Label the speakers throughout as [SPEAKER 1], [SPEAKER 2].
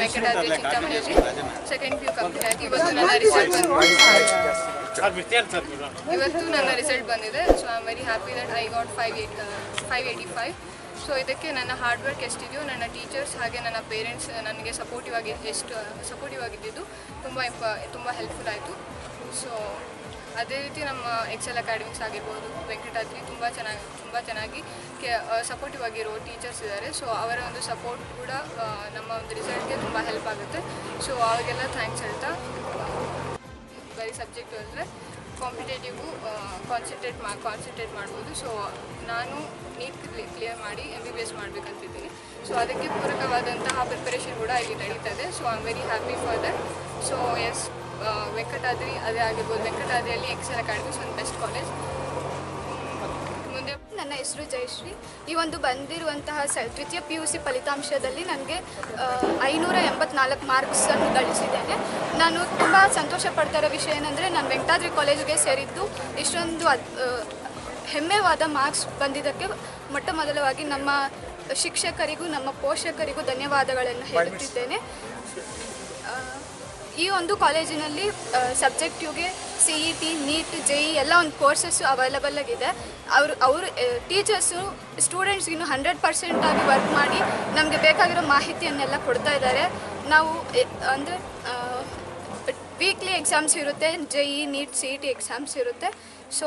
[SPEAKER 1] ವೆಂಕಟಾದ್ರಿ ಚಿಂತಾಮಣಿಯಲ್ಲಿ second P U complete ಆಗಿ ಇವತ್ತು ನನ್ನ ರಿಸಲ್ಟ್ ಇವತ್ತು ನನ್ನ ರಿಸಲ್ಟ್ ಬಂದಿದೆ. So I am very happy that I got five eight five eighty five so ಇದಕ್ಕೆ ನನ್ನ ಹಾರ್ಡ್ ವರ್ಕ್ ಎಷ್ಟಿದೆಯೋ ನನ್ನ ಟೀಚರ್ಸ್ ಹಾಗೆ ನನ್ನ ಪೇರೆಂಟ್ಸ್ ನನಗೆ ಸಪೋರ್ಟಿವ್ ಆಗಿ ಎಷ್ಟು ಸಪೋರ್ಟಿವ್ ಆಗಿದ್ದಿದ್ದು ತುಂಬ ಇಂಪ ತುಂಬ ಹೆಲ್ಪ್ಫುಲ್ ಆಯಿತು. ಸೊ ಅದೇ ರೀತಿ ನಮ್ಮ ಎಕ್ಸೆಲ್ ಅಕಾಡೆಮಿಕ್ಸ್ ಆಗಿರ್ಬೋದು ವೆಂಕಟಾದ್ರಿ ತುಂಬ ಚೆನ್ನಾಗಿ ತುಂಬ ಚೆನ್ನಾಗಿ ಕೆ ಸಪೋರ್ಟಿವ್ ಆಗಿರೋ ಟೀಚರ್ಸ್ ಇದ್ದಾರೆ ಸೊ ಅವರ ಒಂದು ಸಪೋರ್ಟ್ ಕೂಡ ನಮ್ಮ ಒಂದು ರಿಸಲ್ಟ್ಗೆ ತುಂಬ ಹೆಲ್ಪ್ ಆಗುತ್ತೆ. ಸೊ ಅವರಿಗೆಲ್ಲ ಥ್ಯಾಂಕ್ಸ್ ಹೇಳ್ತಾ, ಬರೀ ಸಬ್ಜೆಕ್ಟು ಅಂದರೆ ಕಾಂಪಿಟೇಟಿವು ಕಾನ್ಸಂಟ್ರೇಟ್ ಮಾ ಕಾನ್ಸಂಟ್ರೇಟ್ ಮಾಡ್ಬೋದು. ಸೊ ನಾನು ನೀಟ್ ಕ್ಲಿಯರ್ ಮಾಡಿ ಎಂ ಬಿ ಬಿ ಎಸ್ ಮಾಡಬೇಕಂತಿದ್ದೀನಿ. ಸೊ ಅದಕ್ಕೆ ಪೂರಕವಾದಂತಹ ಪ್ರಿಪರೇಷನ್ ಕೂಡ ಇಲ್ಲಿ ನಡೀತದೆ so I am very happy for that so S Venkatadri, ಅದೇ ಆಗಿರ್ಬೋದು ವೆಂಕಟಾದ್ರಿಯಲ್ಲಿ ಎಕ್ಸೆಲ್ ಅಕಾಡೆಮಿಕ್ಸ್ ಒಂದು ಬೆಸ್ಟ್ ಕಾಲೇಜ್ ಮುಂದೆ
[SPEAKER 2] ನನ್ನ ಹೆಸರು ಜಯಶ್ರೀ. ಈ ಒಂದು ಬಂದಿರುವಂತಹ ಸ, ದ್ವಿತೀಯ ಪಿ ಯು ಸಿ ಫಲಿತಾಂಶದಲ್ಲಿ ನನಗೆ ಐನೂರ ಎಂಬತ್ನಾಲ್ಕು ಮಾರ್ಕ್ಸನ್ನು ಗಳಿಸಿದ್ದೇನೆ. ನಾನು ತುಂಬ ಸಂತೋಷ ಪಡ್ತಾ ವಿಷಯ ಏನಂದರೆ, ನಾನು ವೆಂಕಟಾದ್ರಿ ಕಾಲೇಜಿಗೆ ಸೇರಿದ್ದು ಇಷ್ಟೊಂದು ಹೆಮ್ಮೆವಾದ ಮಾರ್ಕ್ಸ್ ಬಂದಿದ್ದಕ್ಕೆ ಮೊಟ್ಟ ಮೊದಲವಾಗಿ ನಮ್ಮ ಶಿಕ್ಷಕರಿಗೂ, ನಮ್ಮ ಪೋಷಕರಿಗೂ ಧನ್ಯವಾದಗಳನ್ನು ಹೇಳುತ್ತಿದ್ದೇನೆ. ಈ ಒಂದು ಕಾಲೇಜಿನಲ್ಲಿ ಸಬ್ಜೆಕ್ಟಿವ್ಗೆ C E T NEET J E ಎಲ್ಲ ಒಂದು ಕೋರ್ಸಸ್ಸು ಅವೈಲಬಲ್ ಆಗಿದೆ. ಅವರು ಅವರು ಟೀಚರ್ಸು ಸ್ಟೂಡೆಂಟ್ಸ್ಗಿನ್ನು ಹಂಡ್ರೆಡ್ ಪರ್ಸೆಂಟ್ ಆಗಿ ವರ್ಕ್ ಮಾಡಿ ನಮಗೆ ಬೇಕಾಗಿರೋ ಮಾಹಿತಿಯನ್ನೆಲ್ಲ ಕೊಡ್ತಾ ಇದ್ದಾರೆ. ನಾವು ಅಂದರೆ ವೀಕ್ಲಿ ಎಕ್ಸಾಮ್ಸ್ ಇರುತ್ತೆ J E NEET C E T exams ಇರುತ್ತೆ. ಸೊ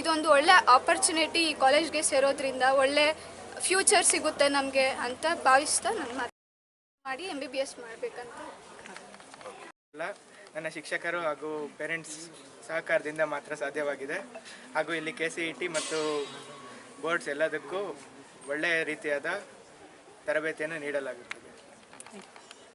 [SPEAKER 2] ಇದೊಂದು ಒಳ್ಳೆ ಆಪರ್ಚುನಿಟಿ ಈ ಕಾಲೇಜ್ಗೆ ಸೇರೋದ್ರಿಂದ, ಒಳ್ಳೆ ಫ್ಯೂಚರ್ ಸಿಗುತ್ತೆ ನಮಗೆ ಅಂತ ಭಾವಿಸ್ತಾ ನಾನು ಮಾತು ಮಾಡಿ ಎಂ ಬಿ ಬಿ ಎಸ್ ಮಾಡಬೇಕಂತ.
[SPEAKER 3] ನನ್ನ ಶಿಕ್ಷಕರು ಹಾಗೂ ಪೇರೆಂಟ್ಸ್ ಸಹಕಾರದಿಂದ ಮಾತ್ರ ಸಾಧ್ಯವಾಗಿದೆ. ಹಾಗೂ ಇಲ್ಲಿ ಕೆ ಸಿ ಇ ಟಿ ಮತ್ತು ಬೋರ್ಡ್ಸ್ ಎಲ್ಲದಕ್ಕೂ ಒಳ್ಳೆಯ ರೀತಿಯಾದ ತರಬೇತಿಯನ್ನು ನೀಡಲಾಗುತ್ತದೆ.